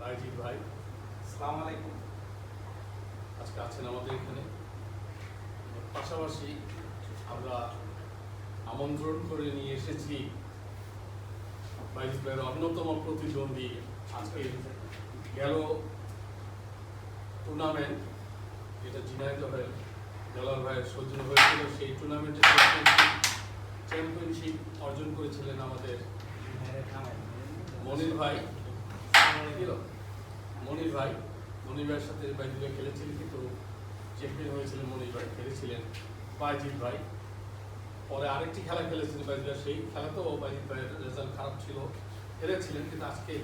বাইজিৎ ভাই, আসসালামু আলাইকুম। আজকে আছেন আমাদের এখানে। পাশাপাশি আমরা আমন্ত্রণ করে নিয়ে এসেছি বাইজিৎ ভাইয়ের অন্যতম প্রতিদ্বন্দ্বী। আজকে গেল টুর্নামেন্ট যেটা ঝিনাইদহের দেলার ভাইয়ের সৌজন্য হয়েছিল, সেই টুর্নামেন্টে চ্যাম্পিয়নশিপ অর্জন করেছিলেন আমাদের মনির ভাই। মনির ভাই, মনির ভাইয়ের সাথে বাইজিৎ ভাই খেলেছিলেন কিন্তু চ্যাম্পিয়ন হয়েছিলেন মনির ভাই, খেলেছিলেন বাইজিৎ ভাই। পরে আরেকটি খেলা খেলেছিলেন বাইজিৎ ভাই, সেই খেলাতেও বাইজিৎ ভাইয়ের রেজাল্ট খারাপ ছিল। হেরেছিলেন, কিন্তু আজকে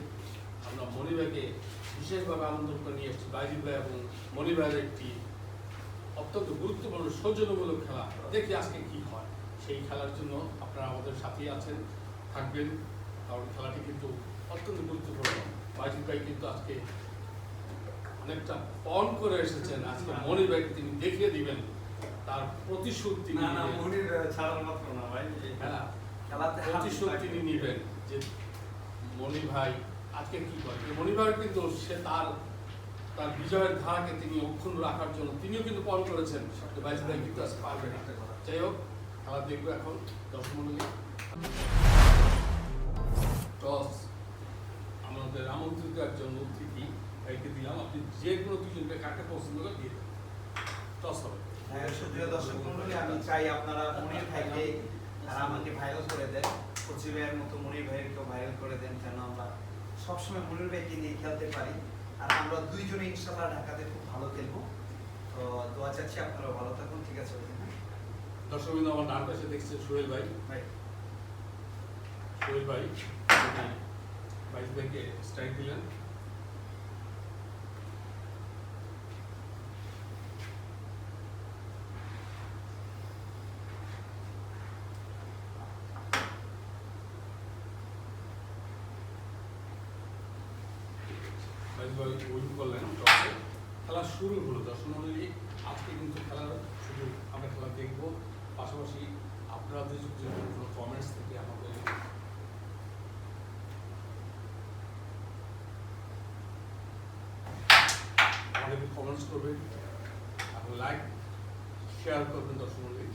আমরা মনির ভাইকে বিশেষভাবে আমন্ত্রণ করে নিয়ে এসেছি। বাইজিৎ ভাই এবং মনির ভাইয়ের একটি অত্যন্ত গুরুত্বপূর্ণ, সৌজন্যমূলক খেলা। দেখি আজকে কি হয়। সেই খেলার জন্য আপনারা আমাদের সাথেই আছেন, থাকবেন। কারণ খেলাটি কিন্তু অত্যন্ত গুরুত্বপূর্ণ। ভাই কিন্তু আজকে অনেকটা পণ করে এসেছেন। আজকে মনির ভাইকে তিনি দেখিয়ে দিবেন। তার প্রতিশোধ তিনি না না মনির ছাড়ার মাত্র না ভাই হ্যাঁ প্রতিশোধ তিনি নিবেন যে মনি ভাই আজকে কি করে? মনি ভাই কিন্তু সে তার তার বিজয়ের ধারাকে তিনি অক্ষুণ্ণ রাখার জন্য তিনিও কিন্তু পণ করেছেন। বাইশ ভাই কিন্তু আজকে পারবে না। যাই হোক খেলা দেখব এখন। দর্শক টস। আমাদের আমন্ত্রিত একজন অতিথি ভাইকে দিলাম। আপনি যে কোনো দুজনকে কাকে পছন্দ করে দিয়ে দেন। টস হবে। হ্যাঁ, সুপ্রিয় দর্শক মন্ডলী আমি চাই আপনারা মনির ভাইকে আর আমাকে ভাইরাল করে দেন। কচি ভাইয়ের মতো মনির ভাইয়েরকেও ভাইরাল করে দেন যেন আমরা সবসময় মনির ভাইকে নিয়ে খেলতে পারি। আর আমরা দুইজনে ইনশাল্লাহ ঢাকাতে খুব ভালো খেলব। তো দোয়া চাচ্ছি আপনারা ভালো থাকুন ঠিক আছে? দর্শক আমার ডান পাশে দেখছেন সোহেল ভাই। ভাই। সোহেল ভাই বাইশ ভাইকে স্ট্রাইক দিলেন। খেলা শুরু হলো, দর্শক মন্ডলী, আজকে কিন্তু খেলার শুধু আমরা খেলা দেখব। পাশাপাশি আপনাদের কমেন্টস থেকে আমাদের কমেন্টস করবেন এবং লাইক শেয়ার করবেন দর্শক মন্ডলী।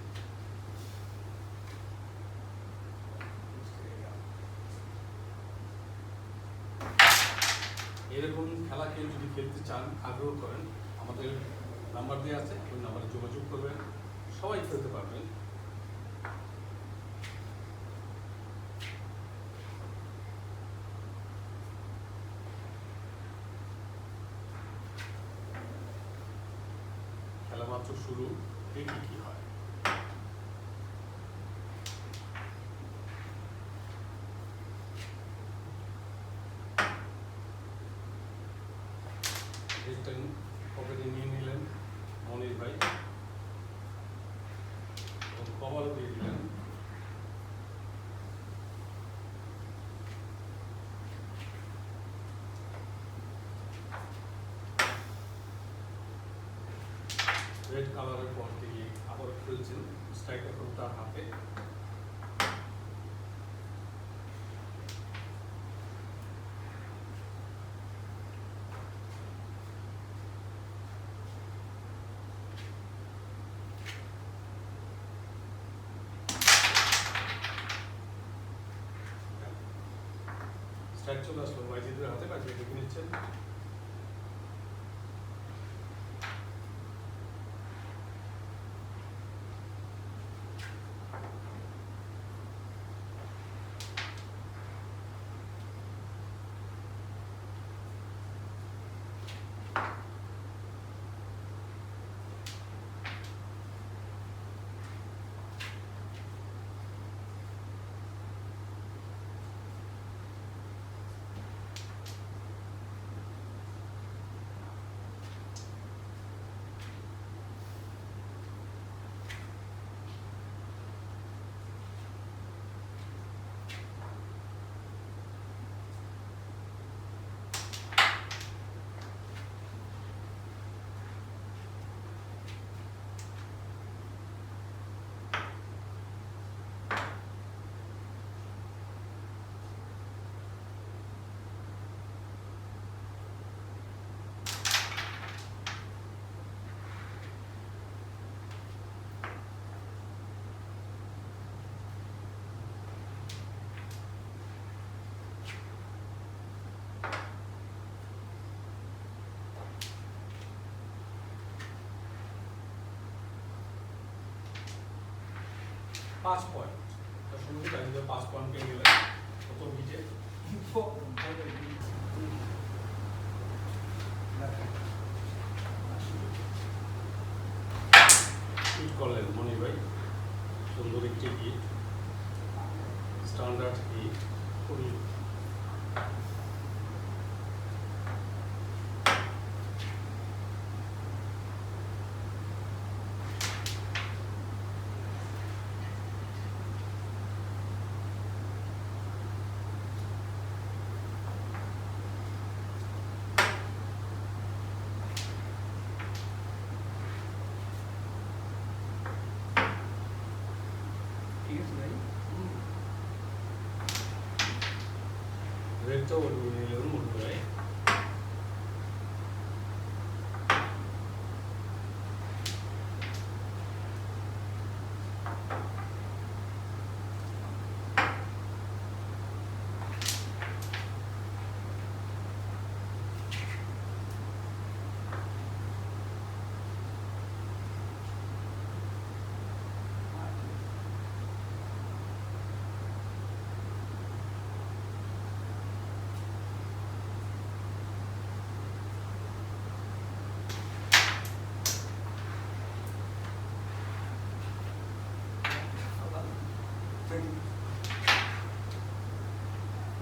এরকম খেলা কেউ যদি খেলতে চান, আগ্রহ করেন, আমাদের নাম্বার দেওয়া আছে ওই নাম্বারে যোগাযোগ করবেন, সবাই খেলতে পারবেন খেলা মাত্র শুরু দেখি কি হয় রিটার্ন পকেটে নিয়ে নিলেন মনির ভাই এবং কভারও দিয়ে দিলেন রেড কালারের পর তিনি আবার খেলছেন স্ট্রাইক এখন তার হাতে। স্ট্রাইক চলে আসলো, ওয়াইজিদের হাতে দেখে নিচ্ছেন। পাঁচ পয়েন্ট দশম মিনিট বাইরে পাঁচ পয়েন্ট পেয়ে গেলেন প্রথম ভিজে ঠিক করলেন মনি ভাই। সুন্দর একটি গীত। স্ট্যান্ডার্ড হিট খুবই ঠিক আছে ভাই রেটটা ওলু নিলেন মনির ভাই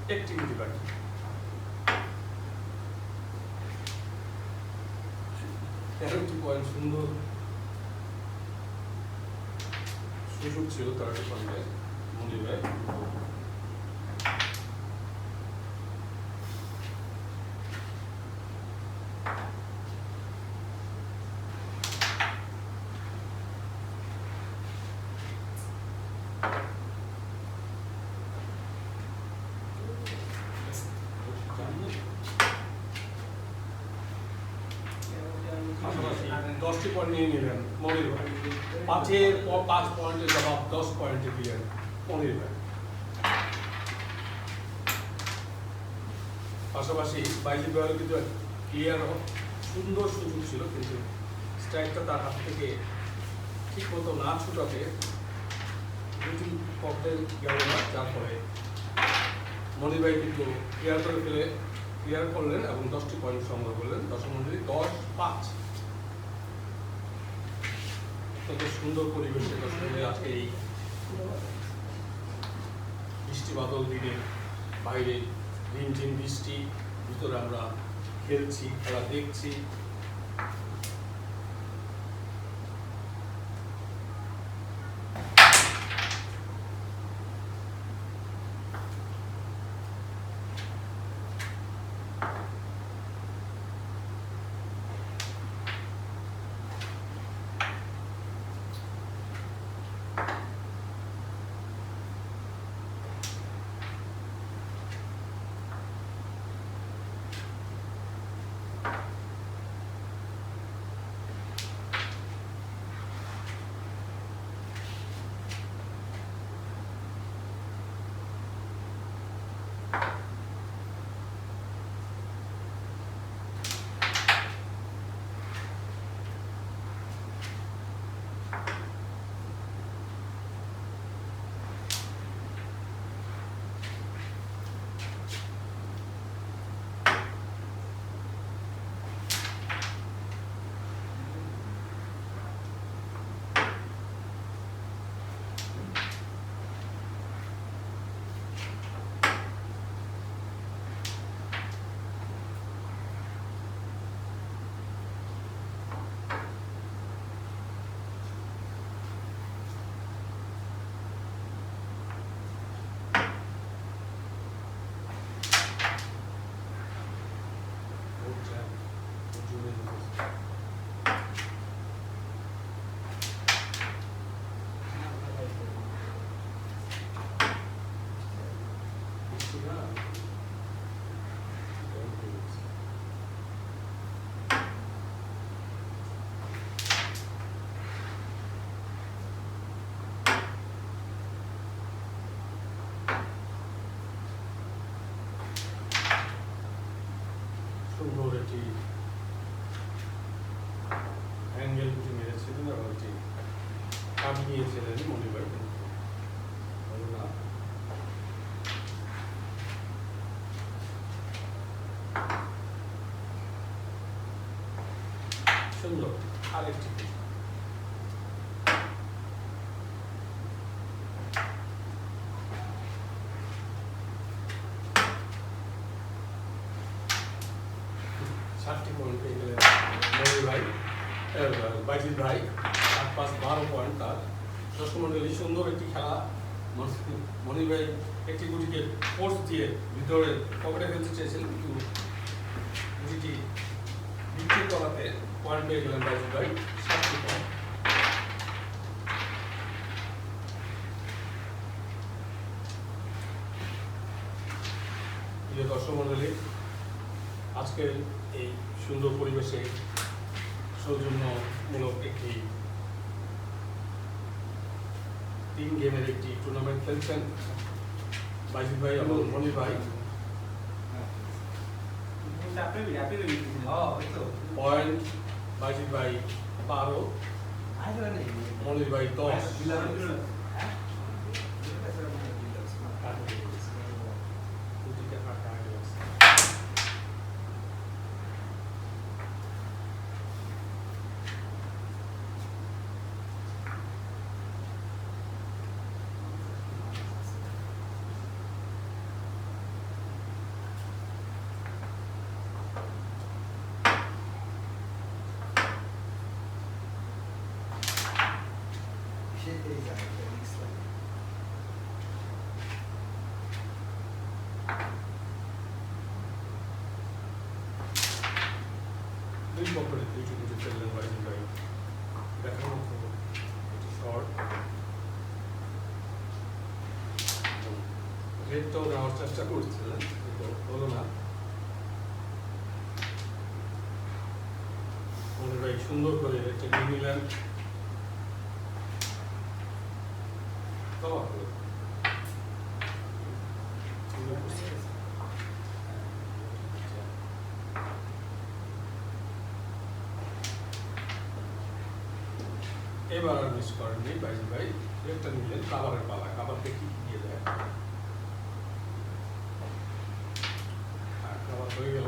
একটিভিটি বাকি তেরোটি পয়েন্ট সুন্দর সুযোগ ছিল তেরোটি পয়েন্টে মন্দির ভাই পাশাপাশি দশটি পয়েন্ট নিয়ে নিলেন মনির ভাই পাঁচের পাঁচ পয়েন্টের জবাব, দশ পয়েন্টে দিলেন মনির ভাই পাশাপাশি বাইজি বয়াল কিন্তু ক্লিয়ার সুন্দর সুযোগ ছিল, কিন্তু স্ট্রাইকটা তার হাত থেকে ঠিক মতো না ছুটাতে দুটি পক্ষে গেল না, যার ফলে মনির ভাই কিন্তু ক্লিয়ার করে ফেলে ক্লিয়ার করলেন এবং দশটি পয়েন্ট সংগ্রহ করলেন। দশম মন্দিরে দশ, পাঁচ। অত্যন্ত সুন্দর পরিবেশে মন্দিরে আজকে এই বৃষ্টি বাদল দিনে বাইরে ঝিমঝিম বৃষ্টি, ভিতরে আমরা খেলছি, খেলা দেখছি। নিয়েছিলেন অনিবার সুন্দর আরেকটি পয়েন্ট পেয়ে গেলেন ভাই বাইজিৎ পাঁচ বারো পয়েন্ট তার দর্শক মন্ডলী, সুন্দর একটি খেলা। মন- ভাই একটি গুটিকে ফোর্স দিয়ে ভিতরে পকেটে ফেলতে চেয়েছেন, কিন্তু গুটিটি বিক্রি করাতে পয়েন্ট পেয়ে গেলেন বাইজিৎ ভাই পয়েন্ট দর্শক মন্ডলী, আজকের এই সুন্দর পরিবেশে সৌজন্যমূলক একটি তিন গেমের একটি টুর্নামেন্ট খেলছেন বাইজিৎ ভাই এবং মনির ভাই। পয়েন্ট বাইজিৎ ভাই বারো মনির ভাই দশ হ্যাঁ দুটিকে ফাঁকা হয়ে গেছে। সেটাই জানি রিক্স লাগে দুই পকেটে দুইটি গুটি ফেললেন বাইজিৎ ভাই দেখার মতো একটি শর্ট রেডটাও নেওয়ার চেষ্টা করছিলেন কিন্তু হলো না ভাই সুন্দর করে রেডটা নিয়ে নিলেন কভার করে এবার আর মিস করেননি বাইজি ভাই রেটটা নিলেন কাবারের পালা কাবার দেখি কি দিয়ে দেয়? হ্যাঁ কাবার হয়ে গেল।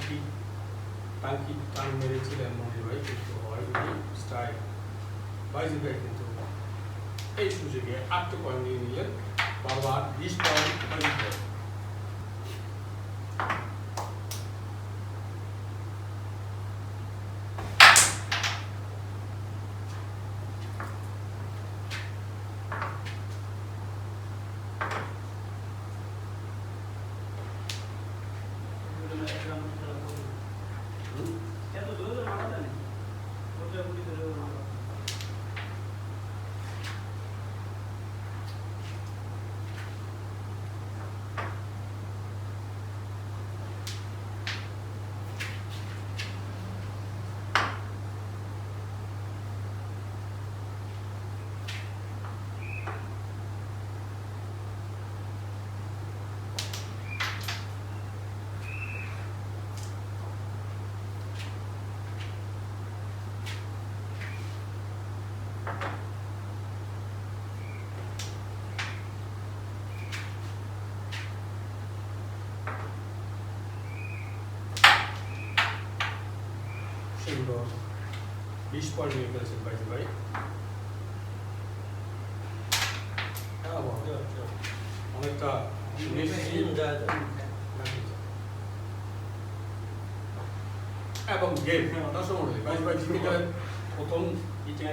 নিয়ে আরেকটি কি টান মেরেছিলেন মনির ভাই, কিন্তু হয়নি স্ট্রাইক বাইজি ভাই কিন্তু এই সুযোগে আটটা পয়েন্ট নিলেন বারবার বিশ পয়েন্ট বাইজি ভাই সুন্দর বিশ পয়েন্ট নিয়ে ফেলেছেন বাইজি ভাই হ্যাঁ, অনেকটা এবং গেম মন্ডলী বাইশ বাইশ প্রথম ইটে